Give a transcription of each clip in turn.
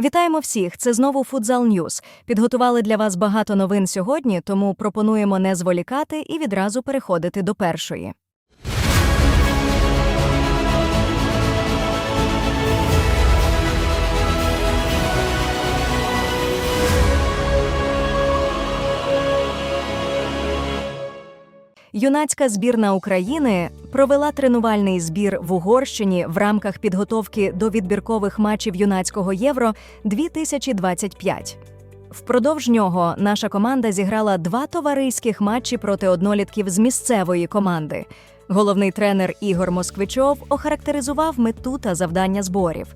Вітаємо всіх! Це знову Футзал Ньюз. Підготували для вас багато новин сьогодні, тому пропонуємо не зволікати і відразу переходити до першої. Юнацька збірна України провела тренувальний збір в Угорщині в рамках підготовки до відбіркових матчів юнацького євро 2025. Впродовж нього наша команда зіграла два товариських матчі проти однолітків з місцевої команди. Головний тренер Ігор Москвичов охарактеризував мету та завдання зборів.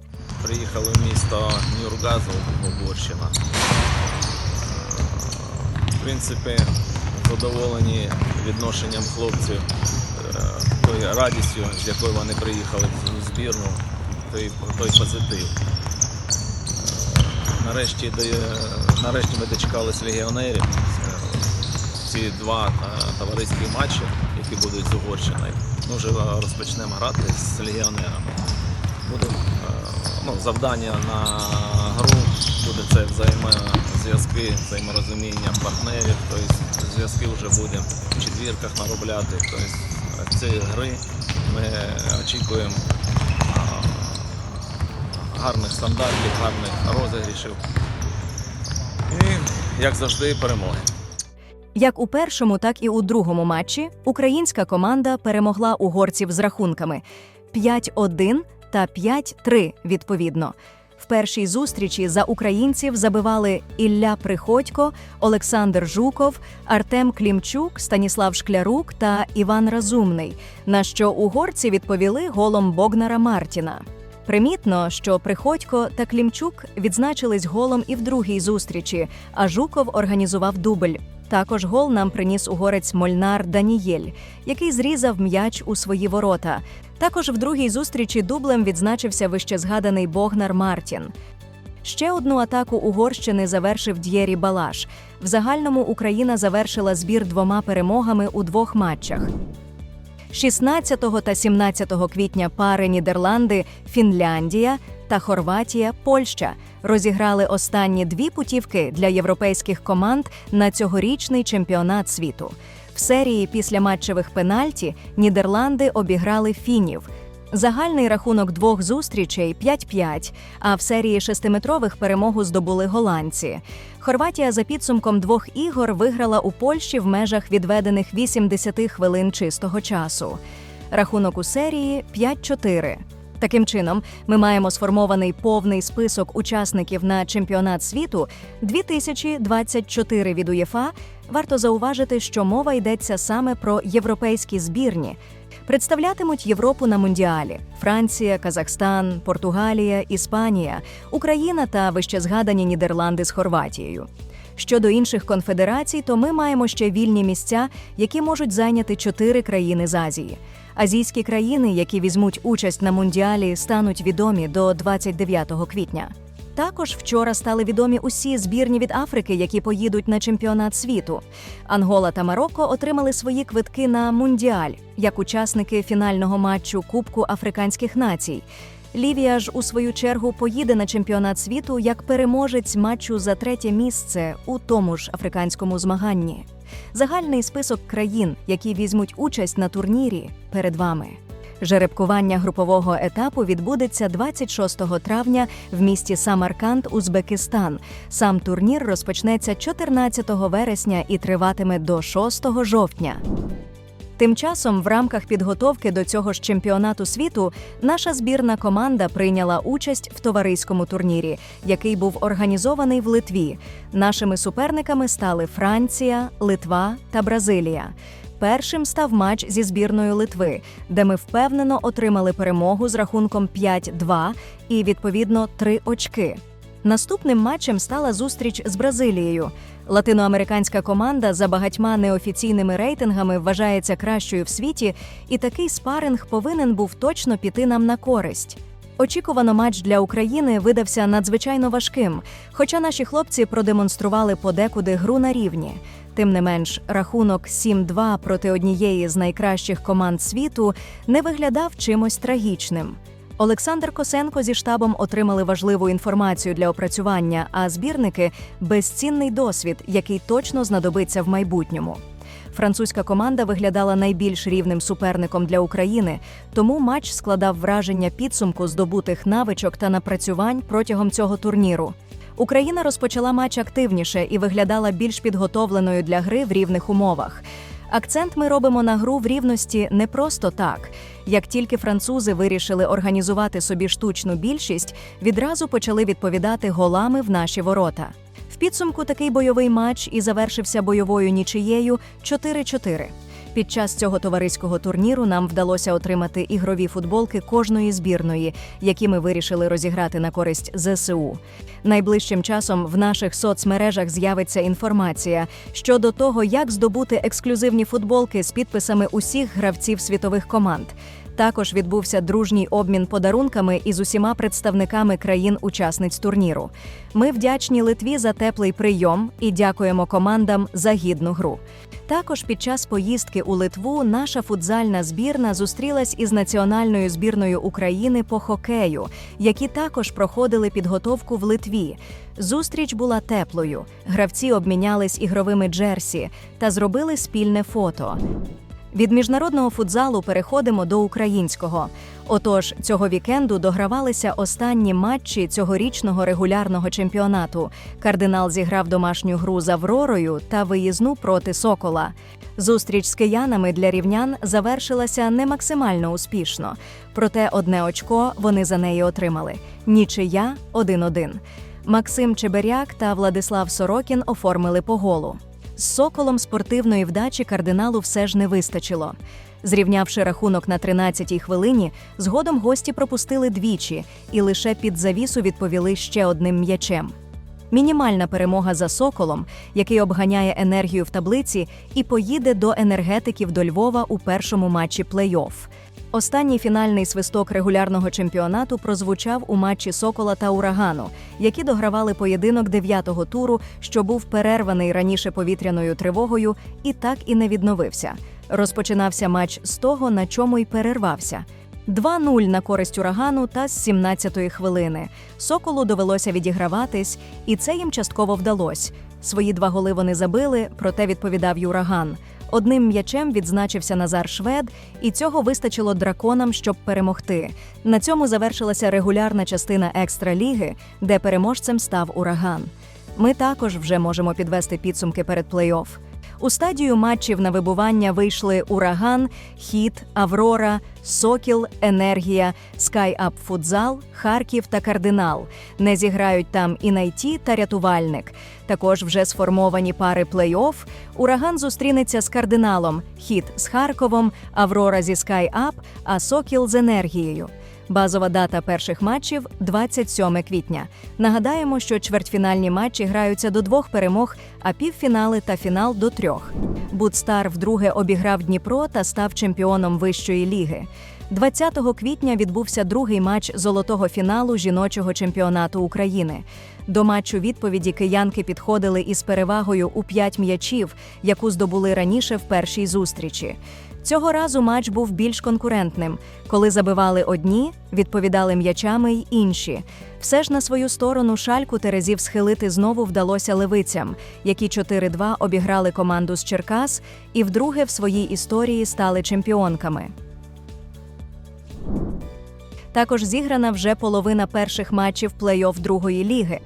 Приїхали в місто Нюргазу, Угорщина. В принципі, задоволені відношенням хлопців, е, тою радістю, з якою вони приїхали в збірну, той, той позитив. Е, Нарешті, нарешті ми дочекались легіонерів. Е, Ці два е, товариські матчі, які будуть з Угорщиною. Ми вже е, розпочнемо грати з легіонерами буде е, ну, завдання на гру, буде це взаємозв'язки, взаєморозуміння партнерів, тобто зв'язки вже будемо в четвірках наробляти. Тобто е, цієї гри ми очікуємо е, гарних стандартів, гарних розігрішів. І, як завжди, перемоги. Як у першому, так і у другому матчі українська команда перемогла угорців з рахунками 5-1 та 5-3 відповідно. В першій зустрічі за українців забивали Ілля Приходько, Олександр Жуков, Артем Клімчук, Станіслав Шклярук та Іван Разумний, на що угорці відповіли голом Богнара Мартіна. Примітно, що Приходько та Клімчук відзначились голом і в другій зустрічі, а Жуков організував дубль. Також гол нам приніс угорець Мольнар Данієль, який зрізав м'яч у свої ворота. Також в другій зустрічі дублем відзначився вищезгаданий Богнар Мартін. Ще одну атаку Угорщини завершив Д'єрі Балаш. В загальному Україна завершила збір двома перемогами у двох матчах. 16 та 17 квітня пари Нідерланди, Фінляндія та Хорватія, Польща розіграли останні дві путівки для європейських команд на цьогорічний чемпіонат світу. В серії після матчевих пенальті Нідерланди обіграли фінів. Загальний рахунок двох зустрічей 5-5, а в серії шестиметрових перемогу здобули голландці. Хорватія за підсумком двох ігор виграла у Польщі в межах відведених 80 хвилин чистого часу. Рахунок у серії 5-4. Таким чином, ми маємо сформований повний список учасників на чемпіонат світу 2024 від УЄФА. Варто зауважити, що мова йдеться саме про європейські збірні. Представлятимуть Європу на мундіалі: Франція, Казахстан, Португалія, Іспанія, Україна та вищезгадані Нідерланди з Хорватією. Щодо інших конфедерацій, то ми маємо ще вільні місця, які можуть зайняти чотири країни з Азії. Азійські країни, які візьмуть участь на мундіалі, стануть відомі до 29 квітня. Також вчора стали відомі усі збірні від Африки, які поїдуть на чемпіонат світу. Ангола та Марокко отримали свої квитки на мундіаль як учасники фінального матчу Кубку африканських націй. Лівія ж у свою чергу поїде на чемпіонат світу як переможець матчу за третє місце у тому ж африканському змаганні. Загальний список країн, які візьмуть участь на турнірі, перед вами. Жеребкування групового етапу відбудеться 26 травня в місті Самарканд, Узбекистан. Сам турнір розпочнеться 14 вересня і триватиме до 6 жовтня. Тим часом, в рамках підготовки до цього ж чемпіонату світу, наша збірна команда прийняла участь в товариському турнірі, який був організований в Литві. Нашими суперниками стали Франція, Литва та Бразилія. Першим став матч зі збірною Литви, де ми впевнено отримали перемогу з рахунком 5-2 і відповідно 3 очки. Наступним матчем стала зустріч з Бразилією. Латиноамериканська команда за багатьма неофіційними рейтингами вважається кращою в світі, і такий спаринг повинен був точно піти нам на користь. Очікувано матч для України видався надзвичайно важким, хоча наші хлопці продемонстрували подекуди гру на рівні. Тим не менш, рахунок 7-2 проти однієї з найкращих команд світу не виглядав чимось трагічним. Олександр Косенко зі штабом отримали важливу інформацію для опрацювання, а збірники безцінний досвід, який точно знадобиться в майбутньому. Французька команда виглядала найбільш рівним суперником для України, тому матч складав враження підсумку здобутих навичок та напрацювань протягом цього турніру. Україна розпочала матч активніше і виглядала більш підготовленою для гри в рівних умовах. Акцент ми робимо на гру в рівності не просто так. Як тільки французи вирішили організувати собі штучну більшість, відразу почали відповідати голами в наші ворота. В підсумку такий бойовий матч і завершився бойовою нічиєю 4-4. Під час цього товариського турніру нам вдалося отримати ігрові футболки кожної збірної, які ми вирішили розіграти на користь ЗСУ. Найближчим часом в наших соцмережах з'явиться інформація щодо того, як здобути ексклюзивні футболки з підписами усіх гравців світових команд. Також відбувся дружній обмін подарунками із усіма представниками країн-учасниць турніру. Ми вдячні Литві за теплий прийом і дякуємо командам за гідну гру. Також під час поїздки у Литву наша футзальна збірна зустрілась із національною збірною України по хокею, які також проходили підготовку в Литві. Зустріч була теплою. Гравці обмінялись ігровими джерсі та зробили спільне фото. Від міжнародного футзалу переходимо до українського. Отож, цього вікенду догравалися останні матчі цьогорічного регулярного чемпіонату. Кардинал зіграв домашню гру з Авророю та виїзну проти Сокола. Зустріч з киянами для рівнян завершилася не максимально успішно. Проте одне очко вони за неї отримали. Нічия 1-1. Максим Чеберяк та Владислав Сорокін оформили по голу. З соколом спортивної вдачі кардиналу все ж не вистачило. Зрівнявши рахунок на 13-й хвилині, згодом гості пропустили двічі і лише під завісу відповіли ще одним м'ячем. Мінімальна перемога за соколом, який обганяє енергію в таблиці і поїде до енергетиків до Львова у першому матчі плей-офф. Останній фінальний свисток регулярного чемпіонату прозвучав у матчі Сокола та Урагану, які догравали поєдинок дев'ятого туру, що був перерваний раніше повітряною тривогою, і так і не відновився. Розпочинався матч з того, на чому й перервався. 2-0 на користь урагану та з 17-ї хвилини. Соколу довелося відіграватись, і це їм частково вдалося. Свої два голи вони забили, проте відповідав й ураган. Одним м'ячем відзначився Назар Швед, і цього вистачило драконам, щоб перемогти. На цьому завершилася регулярна частина екстраліги, де переможцем став ураган. Ми також вже можемо підвести підсумки перед плей-офф. У стадію матчів на вибування вийшли Ураган, Хіт, Аврора, Сокіл, Енергія, Скайап Футзал, Харків та Кардинал. Не зіграють там і Найті та рятувальник. Також вже сформовані пари плей-офф. Ураган зустрінеться з кардиналом, Хіт з Харковом, Аврора зі Скайап, а Сокіл з енергією. Базова дата перших матчів 27 квітня. Нагадаємо, що чвертьфінальні матчі граються до двох перемог, а півфінали та фінал до трьох. Будстар вдруге обіграв Дніпро та став чемпіоном вищої ліги. 20 квітня відбувся другий матч золотого фіналу жіночого чемпіонату України. До матчу відповіді киянки підходили із перевагою у 5 м'ячів, яку здобули раніше в першій зустрічі. Цього разу матч був більш конкурентним. Коли забивали одні, відповідали м'ячами й інші. Все ж на свою сторону шальку Терезів схилити знову вдалося левицям, які 4-2 обіграли команду з Черкас і вдруге в своїй історії стали чемпіонками. Також зіграна вже половина перших матчів плей-офф другої ліги.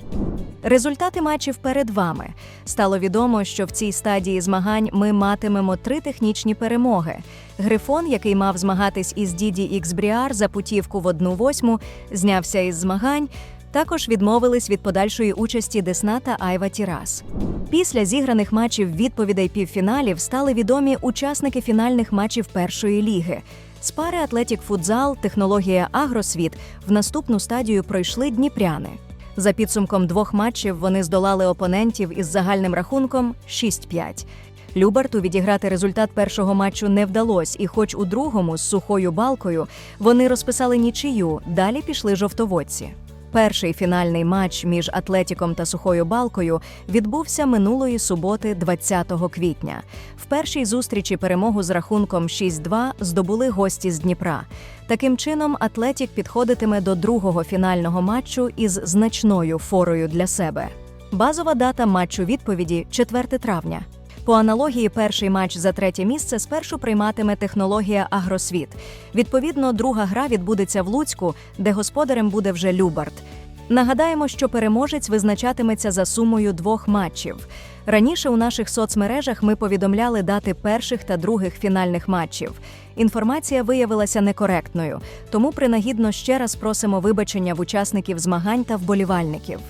Результати матчів перед вами. Стало відомо, що в цій стадії змагань ми матимемо три технічні перемоги. Грифон, який мав змагатись із Діді Ікс Бріар за путівку в одну восьму, знявся із змагань. Також відмовились від подальшої участі Десна та Айва Тірас. Після зіграних матчів відповідей півфіналів стали відомі учасники фінальних матчів першої ліги. З пари Атлетік Футзал, технологія Агросвіт в наступну стадію пройшли дніпряни. За підсумком двох матчів вони здолали опонентів із загальним рахунком 6-5. Любарту відіграти результат першого матчу не вдалося, і, хоч у другому з сухою балкою вони розписали нічию, далі пішли жовтоводці. Перший фінальний матч між Атлетіком та Сухою Балкою відбувся минулої суботи, 20 квітня. В першій зустрічі перемогу з рахунком 6-2 здобули гості з Дніпра. Таким чином, Атлетік підходитиме до другого фінального матчу із значною форою для себе. Базова дата матчу відповіді 4 травня. По аналогії, перший матч за третє місце спершу прийматиме технологія Агросвіт. Відповідно, друга гра відбудеться в Луцьку, де господарем буде вже Любард. Нагадаємо, що переможець визначатиметься за сумою двох матчів. Раніше у наших соцмережах ми повідомляли дати перших та других фінальних матчів. Інформація виявилася некоректною, тому принагідно ще раз просимо вибачення в учасників змагань та вболівальників.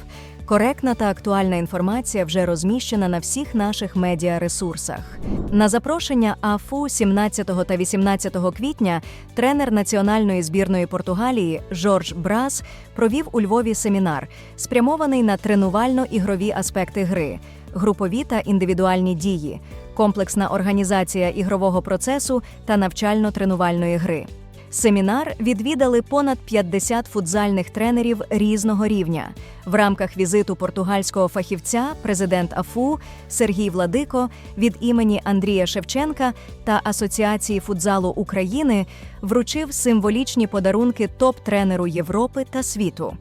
Коректна та актуальна інформація вже розміщена на всіх наших медіаресурсах. На запрошення АФУ 17 та 18 квітня тренер національної збірної Португалії Жорж Брас провів у Львові семінар, спрямований на тренувально-ігрові аспекти гри, групові та індивідуальні дії, комплексна організація ігрового процесу та навчально-тренувальної гри. Семінар відвідали понад 50 футзальних тренерів різного рівня. В рамках візиту португальського фахівця президент АФУ Сергій Владико від імені Андрія Шевченка та Асоціації футзалу України вручив символічні подарунки топ-тренеру Європи та світу.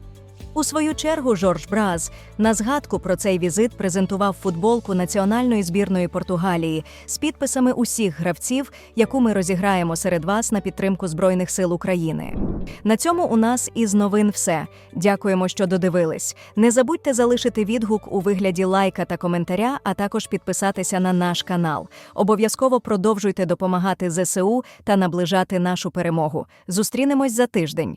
У свою чергу Жорж Браз на згадку про цей візит презентував футболку національної збірної Португалії з підписами усіх гравців, яку ми розіграємо серед вас на підтримку Збройних сил України. На цьому у нас із новин все. Дякуємо, що додивились. Не забудьте залишити відгук у вигляді лайка та коментаря, а також підписатися на наш канал. Обов'язково продовжуйте допомагати ЗСУ та наближати нашу перемогу. Зустрінемось за тиждень.